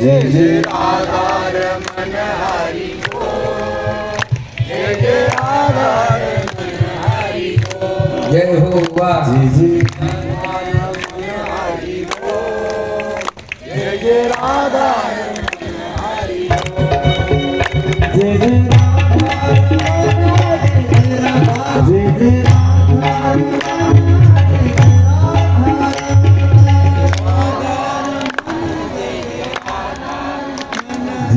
जय जय आधार मन हरि जय जय आधार मन हरि जय हो जी जी जय जय राधा जय जय राधा जय जय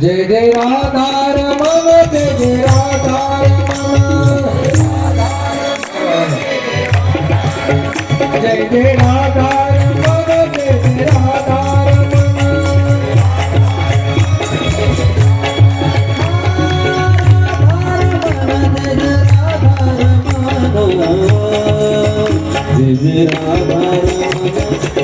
जय जय राधा रमन, जय जय राधा रमन। जय जय राधा रमन, जय जय राधा रमन। जय जय राधा रमन।